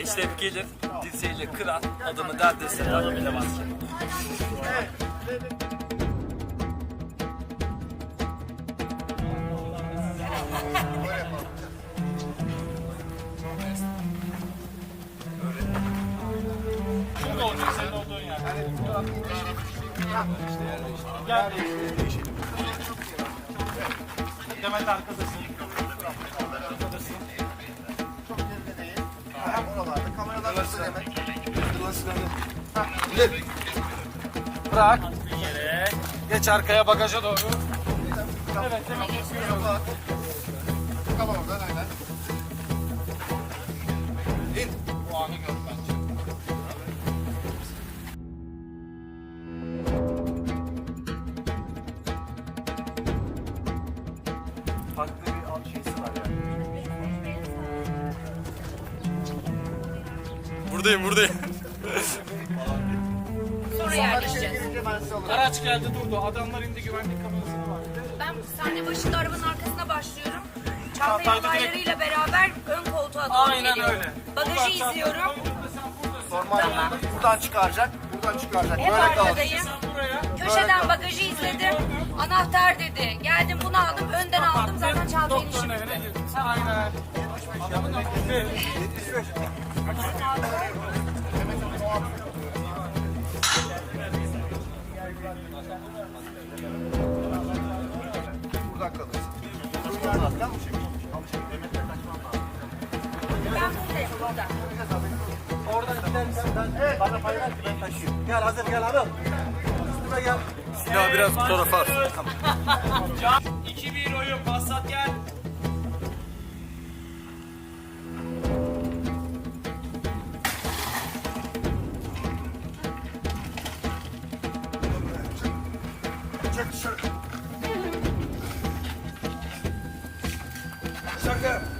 Eşref gelir, dirseğiyle kırar, adımı derdese adamıyla. Gel. Demet arkadasın. Nasıl hemen? Bırak. Yere. Geç arkaya bagaja doğru. Evet, demek Buradayım, buradayım. Sonra yerleşeceğiz. Araç geldi durdu. Adamlar indi güvenlik kamerasına baktı. Ben sahne başında arabanın arkasına başlıyorum. Çanta Çantayı da yollarıyla beraber ön koltuğa doğru Aynen geliyorum. öyle. Bagajı Buradan izliyorum. koyduğunda sen buradasın. Normal buradan çıkaracak, buradan çıkaracak. Hep Böyle kaldı. arkadayım. Sen buraya. Köşeden bagajı izledim. Anahtar dedi. Geldim bunu aldım. Önden aldım. Zaten çantayı Doktorun işim evine girdin. Aynen. Adamın akıbı. Buradan kalırsın. Buradan mı çekiyorsun? Ben buradayım. Burada. Oradan gidersen ben evet. bana pay ver ki ben taşıyayım. Gel hazır gel hanım. Üstüme gel. Silah biraz bu tarafa at. Can 2-1 oyun. Passat gel. 个。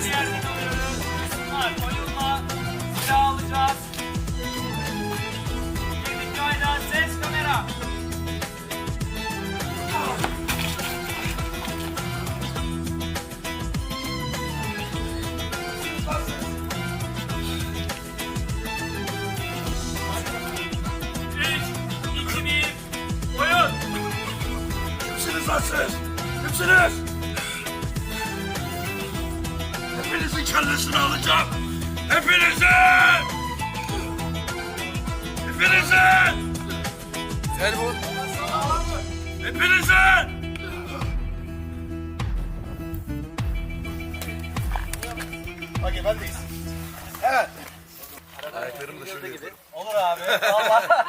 Aynı yerde kalıyoruz. Buyursunlar, oyunla silah alacağız. Girdik kayda, ses kamera. Kimsiniz lan siz? Kimsiniz? Hepinizin kellesini alacağım. Hepinizi! Hepinizi! Sen vur. Hepinizi! Hadi bendeyiz. Evet. Ayaklarım da şöyle yapıyorum. Olur abi. Vallahi.